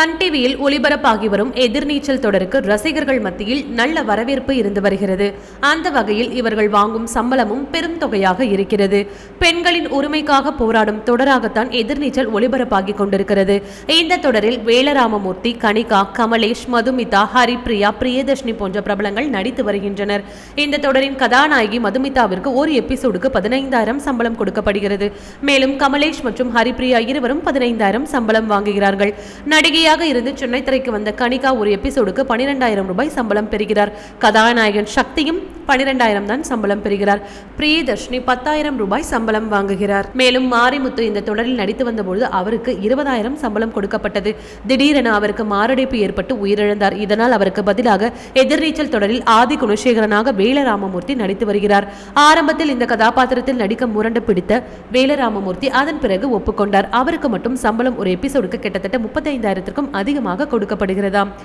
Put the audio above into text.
Sun டிவியில் ஒளிபரப்பாகி வரும் எதிர்நீச்சல் தொடருக்கு ரசிகர்கள் மத்தியில் நல்ல வரவேற்பு இருந்து வருகிறது. அந்த வகையில் இவர்கள் வாங்கும் சம்பளமும் பெரும் தொகையாக இருக்கிறது. பெண்களின் உரிமைக்காக போராடும் தொடராகத்தான் எதிர்நீச்சல் ஒளிபரப்பாகி கொண்டிருக்கிறது. இந்த தொடரில் வேலராமமூர்த்தி கனிகா கமலேஷ் மதுமிதா ஹரிப்ரியா பிரியதர்ஷினி போன்ற பிரபலங்கள் நடித்து வருகின்றனர். இந்த தொடரின் கதாநாயகி மதுமிதாவிற்கு ஒரு எபிசோடுக்கு பதினைந்தாயிரம் சம்பளம் கொடுக்கப்படுகிறது. மேலும் கமலேஷ் மற்றும் ஹரிப்ரியா இருவரும் பதினைந்தாயிரம் சம்பளம் வாங்குகிறார்கள். நடிகையாக இருந்து சென்னை திரைக்கு வந்த கனிகா ஒரு எபிசோடுக்கு பனிரெண்டாயிரம் ரூபாய் சம்பளம் பெறுகிறார். கதாநாயகன் சக்தியும் பனிரெண்டாயிரம் தான் சம்பளம் பெறுகிறார். பிரியதர்ஷினி பத்தாயிரம் ரூபாய் சம்பளம் வாங்குகிறார். மேலும் மாரிமுத்து இந்த தொடரில் நடித்து வந்தபொழுது அவருக்கு இருபதாயிரம் சம்பளம் கொடுக்கப்பட்டது. திடீரென அவருக்கு மாரடைப்பு ஏற்பட்டு உயிரிழந்தார். இதனால் அவருக்கு பதிலாக எதிர்நீச்சல் தொடரில் ஆதி குணசேகரனாக வேலராமமூர்த்தி நடித்து வருகிறார். ஆரம்பத்தில் இந்த கதாபாத்திரத்தில் நடிக்க முரண்டு பிடித்த வேலராமமூர்த்தி அதன் பிறகு ஒப்புக்கொண்டார். அவருக்கு மட்டும் சம்பளம் ஒரு எபிசோடுக்கு கிட்டத்தட்ட முப்பத்தைந்தாயிரத்திற்கும் அதிகமாக கொடுக்கப்படுகிறதாம்.